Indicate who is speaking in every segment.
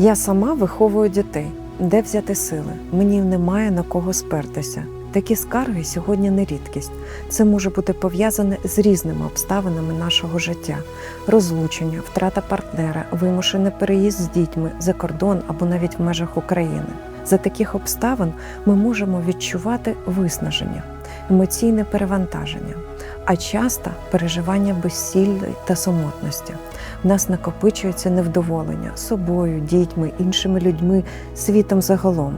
Speaker 1: Я сама виховую дітей. Де взяти сили? Мені немає на кого спертися. Такі скарги сьогодні не рідкість. Це може бути пов'язане з різними обставинами нашого життя: розлучення, втрата партнера, вимушений переїзд з дітьми за кордон або навіть в межах України. За таких обставин ми можемо відчувати виснаження, емоційне перевантаження, а часто переживання безсілля та самотності. В нас накопичується невдоволення собою, дітьми, іншими людьми, світом загалом.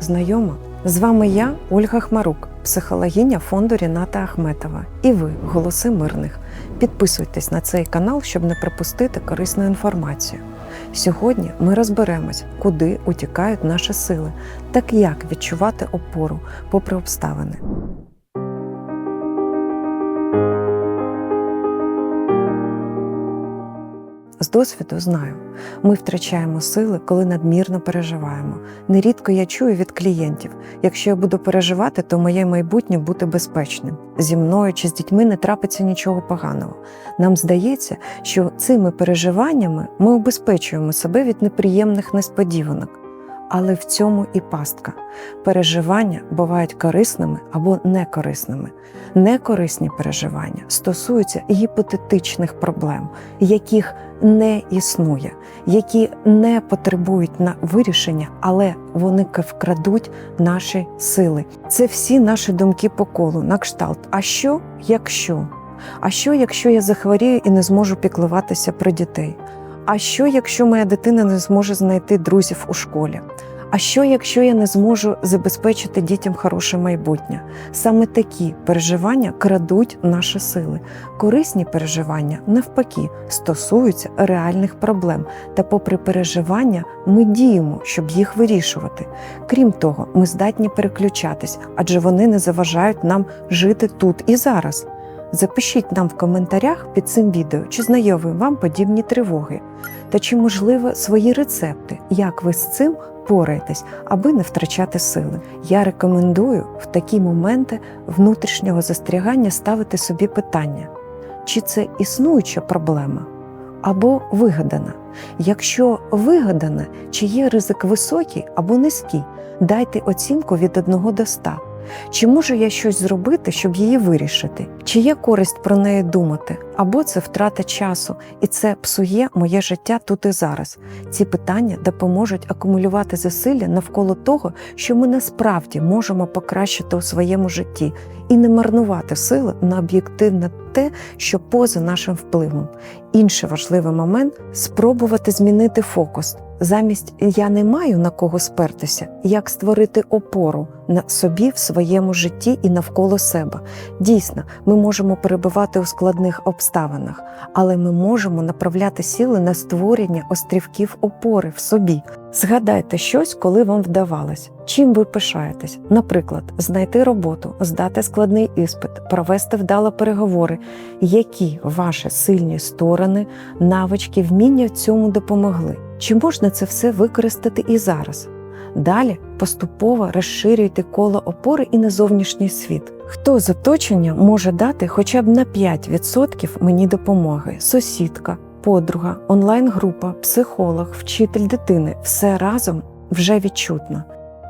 Speaker 1: Знайомо? З вами я, Ольга Хмарук, психологиня фонду Ріната Ахметова. І ви, голоси мирних. Підписуйтесь на цей канал, щоб не пропустити корисну інформацію. Сьогодні ми розберемось, куди утікають наші сили, так як відчувати опору попри обставини. Досвіду знаю, ми втрачаємо сили, коли надмірно переживаємо. Нерідко я чую від клієнтів: якщо я буду переживати, то моє майбутнє буде безпечним. Зі мною чи з дітьми не трапиться нічого поганого. Нам здається, що цими переживаннями ми убезпечуємо себе від неприємних несподіванок. Але в цьому і пастка. Переживання бувають корисними або некорисними. Некорисні переживання стосуються гіпотетичних проблем, яких не існує, які не потребують на вирішення, але вони вкрадуть наші сили. Це всі наші думки по колу, на кшталт. А що, якщо? А що, якщо я захворію і не зможу піклуватися про дітей? А що, якщо моя дитина не зможе знайти друзів у школі? А що, якщо я не зможу забезпечити дітям хороше майбутнє? Саме такі переживання крадуть наші сили. Корисні переживання, навпаки, стосуються реальних проблем. Та, попри переживання, ми діємо, щоб їх вирішувати. Крім того, ми здатні переключатись, адже вони не заважають нам жити тут і зараз. Запишіть нам в коментарях під цим відео, чи знайомі вам подібні тривоги, та чи можливо свої рецепти, як ви з цим пораєтесь, аби не втрачати сили. Я рекомендую в такі моменти внутрішнього застрягання ставити собі питання, чи це існуюча проблема або вигадана. Якщо вигадана, чи є ризик високий або низький, дайте оцінку від 1 до 100. Чи можу я щось зробити, щоб її вирішити? Чи є користь про неї думати? Або це втрата часу, і це псує моє життя тут і зараз. Ці питання допоможуть акумулювати зусилля навколо того, що ми насправді можемо покращити у своєму житті, і не марнувати сили на об'єктивне те, що поза нашим впливом. Інший важливий момент спробувати змінити фокус. Замість я не маю на кого спертися, як створити опору на собі в своєму житті і навколо себе. Дійсно, ми можемо перебувати у складних обставинах, але ми можемо направляти сили на створення острівків опори в собі. Згадайте щось, коли вам вдавалось. Чим ви пишаєтесь? Наприклад, знайти роботу, здати складний іспит, провести вдало переговори. Які ваші сильні сторони, навички, вміння в цьому допомогли? Чи можна це все використати і зараз? Далі поступово розширюйте коло опори і на зовнішній світ. Хто з оточення може дати хоча б на 5% мені допомоги? Сусідка, подруга, онлайн-група, психолог, вчитель дитини все разом вже відчутно.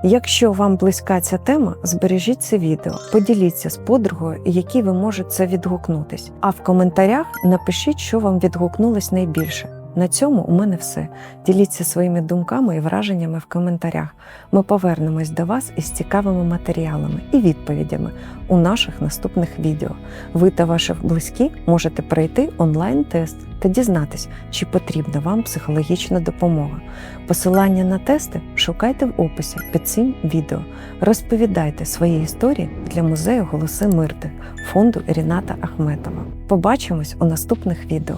Speaker 1: Якщо вам близька ця тема, збережіть це відео, поділіться з подругою, якій ви можете відгукнутись. А в коментарях напишіть, що вам відгукнулось найбільше. На цьому у мене все. Діліться своїми думками і враженнями в коментарях. Ми повернемось до вас із цікавими матеріалами і відповідями у наших наступних відео. Ви та ваші близькі можете пройти онлайн-тест та дізнатись, чи потрібна вам психологічна допомога. Посилання на тести шукайте в описі під цим відео. Розповідайте свої історії для музею Голоси Мирти фонду Ріната Ахметова. Побачимось у наступних відео.